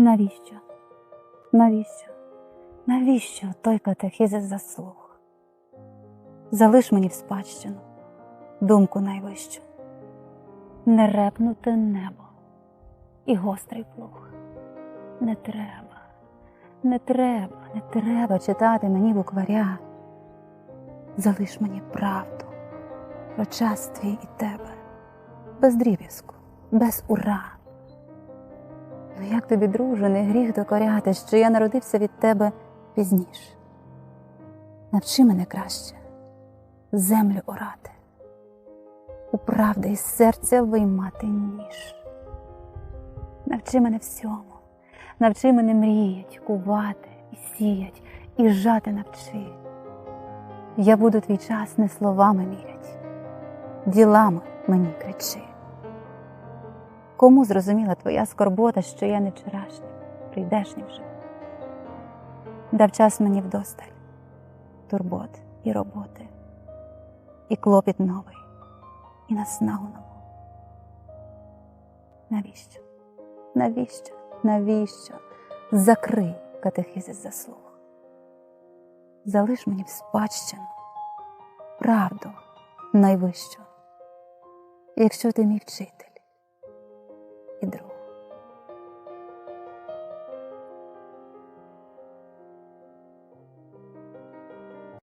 Навіщо? Навіщо? Навіщо той катехизис заслуг? Залиш мені в спадщину думку найвищу, не репнуте небо і гострий плуг. Не треба, не треба, не треба читати мені букваря. Залиш мені правду про час твій і тебе, без дріб'язку, без ура. Ну як тобі, друже, не гріх докоряти, що я народився від тебе пізніше. Навчи мене краще землю орати, у правди із серця виймати ніж. Навчи мене всьому, навчи мене мріять, кувати і сіять, і жати навчи. Я буду твій час не словами мірять, ділами мені кричи. Кому зрозуміла твоя скорбота, що я не вчорашнім, прийдешнім вже? Дав час мені вдосталь, турбот і роботи, і клопіт новий, і наснагу нову. Навіщо? Навіщо? Навіщо? Закрий катехизис заслуг. Залиш мені в спадщину правду найвищу, якщо ти мій вчитель і друг.